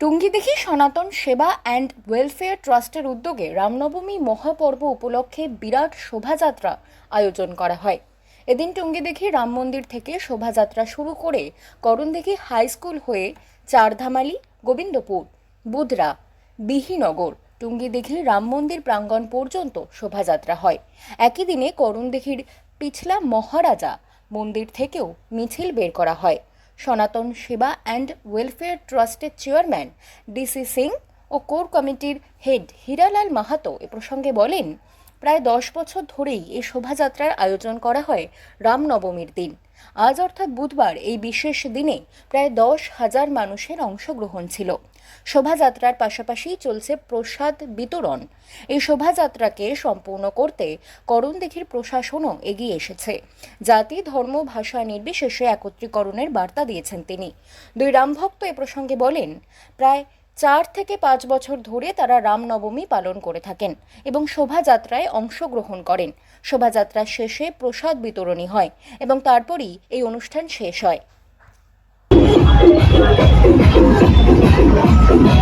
টুঙ্গিদিঘি সনাতন Seva and welfare ট্রাস্টের উদ্যোগে রামনবমী মহাপর্ব উপলক্ষে বিরাট শোভাযাত্রা আয়োজন করা হয়। এদিন টুঙ্গিদিঘি রাম মন্দির থেকে শোভাযাত্রা শুরু করে করণদিঘি হাই স্কুল হয়ে চারধামালি, গোবিন্দপুর, বুধরা, বিহিনগর টুঙ্গিদিঘি রাম মন্দির প্রাঙ্গণ পর্যন্ত শোভাযাত্রা হয়। একই দিনে করণদিঘির পিছলা মহারাজা মন্দির থেকেও মিছিল বের করা হয়। সনাতন সেবা অ্যান্ড ওয়েলফেয়ার ট্রাস্টের চেয়ারম্যান ডিসি সিং ও কোর কমিটির হেড হীরালাল মাহাতো এ প্রসঙ্গে বলেন, প্রায় দশ বছর ধরেই এই শোভাযাত্রার আয়োজন করা হয় রামনবমীর দিন। আজ অর্থাৎ বুধবার এই বিশেষ দিনে প্রায় দশ হাজার মানুষের অংশগ্রহণ ছিল। শোভাযাত্রার পাশাপাশি চলছে প্রসাদ বিতরণ। এই শোভাযাত্রাকে সম্পূর্ণ করতে করণদিঘির প্রশাসনও এগিয়ে এসেছে। জাতি, ধর্ম, ভাষা নির্বিশেষে একত্রীকরণের বার্তা দিয়েছেন তিনি। দুই রামভক্ত এ প্রসঙ্গে বলেন, প্রায় চার থেকে পাঁচ বছর ধরে তারা রামনবমী পালন করে থাকেন এবং শোভাযাত্রায় অংশগ্রহণ করেন। শোভাযাত্রা শেষে প্রসাদ বিতরণী হয় এবং তারপরই এই অনুষ্ঠান শেষ হয়। Oh,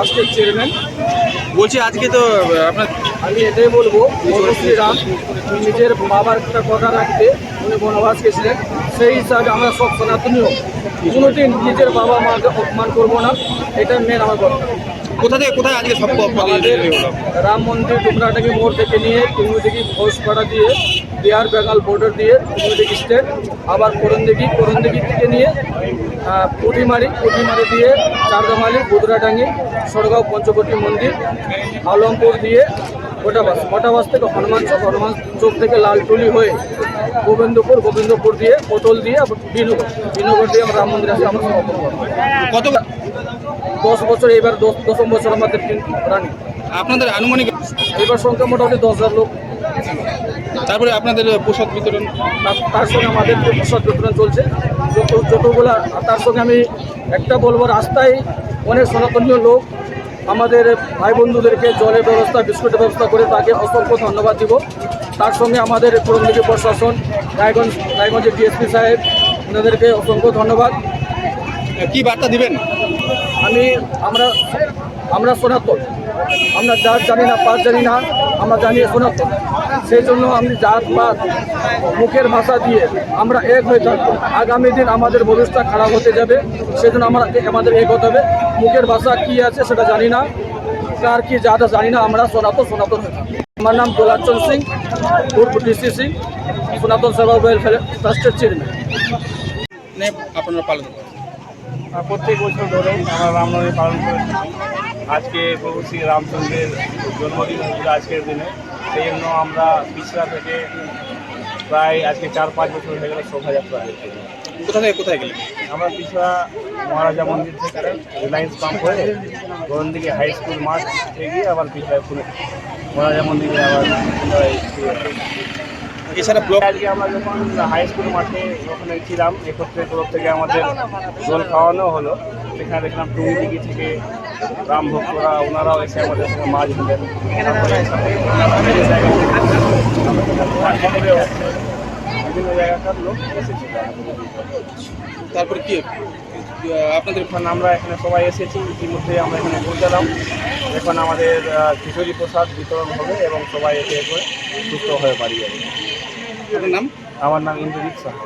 ট্রাস্টের চেয়ারম্যান বলছি আজকে তো আপনার আমি এটাই বলব শ্রীরাম নিজের বাবার একটা কথা রাখতে উনি বনবাস গেছিলেন সেই হিসাবে আমরা সব সনাতনীয়। কোনোদিন নিজের বাবা মাকে অপমান করব না এটা মেন আমার কথা। কোথা থেকে কোথায় আজকে সব রাম মন্দির ডুমরাটাকে মোড় থেকে নিয়ে তুমি টুঙ্গুদিঘি ঘোষপাড়া দিয়ে বিহার বেঙ্গল বর্ডার দিয়ে টুঙ্গুদিঘি স্টেট আবার করণদিঘি করণদিঘি থেকে নিয়ে পুঁটিমারি পুঁটিমারি দিয়ে চারদামালি বুদরাডাঙ্গি সরগাঁও পঞ্চকোটি মন্দির আলমপুর দিয়ে গোটাবাস গোটাবাস থেকে হনুমান চৌক হনুমান চোখ থেকে লালটুলি হয়ে গোবিন্দপুর গোবিন্দপুর দিয়ে পটল দিয়ে আবার বিনগর বিনগর দিয়ে আমরা রাম মন্দির আসে আমরা সমাপন করব। কত দশ বছর এবার দশ দশম বছর আমাদের রানি। আপনাদের আনুমানিক এবার সংখ্যা মোটামুটি দশ হাজার লোক। তারপরে আপনাদের প্রসাদ বিতরণ তার- সঙ্গে আমাদের যে প্রসাদ বিতরণ চলছে যত যতগুলা তার সঙ্গে আমি একটা বলব রাস্তায় অনেক সনাতনীয় লোক আমাদের ভাই বন্ধুদেরকে জলের ব্যবস্থা বিস্কুটের ব্যবস্থা করে তাকে অসংখ্য ধন্যবাদ দিব। তার সঙ্গে আমাদের পুরন্দীপী প্রশাসন রায়গঞ্জ রায়গঞ্জের ডিএসপি সাহেব ওনাদেরকে অসংখ্য ধন্যবাদ। কি বার্তা দিবেন? আমি আমরা আমরা সনাতন। আমরা জাত জানি না পাত জানি না আমরা জানি সনাতন। সেই জন্য আমি জাত পাত মুখের ভাষা দিয়ে আমরা এক হয়ে থাকব। আগামী দিন আমাদের ভবিষ্যৎ খারাপ হতে যাবে সেই জন্য আমরা আমাদের এক হতে হবে। মুখের ভাষা কি আছে সেটা জানি না কার কি জাত জানি না আমরা সনাতন সনাতন হয়ে থাকব। আমার নাম দোলাচন সিং পূর্ব ডিসি সিং সনাতন সেবা ওয়েলফেয়ার ট্রাস্টের চেয়ারম্যান আপনারা পালন করেন। প্রত্যেক বছর ধরে আমরা রামনবমী পালন করে আজকে প্রভু শ্রী রামচন্দ্রের জন্মদিন আজকের দিনে। সেই জন্য আমরা পিছড়া থেকে প্রায় আজকে চার পাঁচ বছর হয়ে গেল শোভাযাত্রা কোথা থেকে কোথায় গেলেন? আমরা পিছড়া মহারাজা মন্দির থেকে রিলায়েন্স পাম্প হয়ে গরম দিকে হাই স্কুল মাঠ এগিয়ে আবার পিছড়ায় পুনে মহারাজা মন্দিরে আবার। এছাড়া ব্লক আজকে আমরা যখন হাই স্কুল মাঠে ওখানে ছিলাম একত্রে তরফ থেকে আমাদের জল খাওয়ানো হলো। সেখানে দেখলাম টুঙ্গি থেকে রাম ভক্তরা ওনারাও এসে আমাদের সঙ্গে মাছ দিলেন তারপরে বিভিন্ন জায়গাকার লোক এসেছিল তারপরে কি? আপনাদের এখন আমরা এখানে সবাই এসেছি ইতিমধ্যে আমরা এখানে পৌঁছালাম। এখন আমাদের খিচুড়ি প্রসাদ বিতরণ হবে এবং সবাই এসে করে সুস্থ হয়ে বাড়ি যাবে। নাম? আমার নাম ইন্দ্রজিৎ সাহা।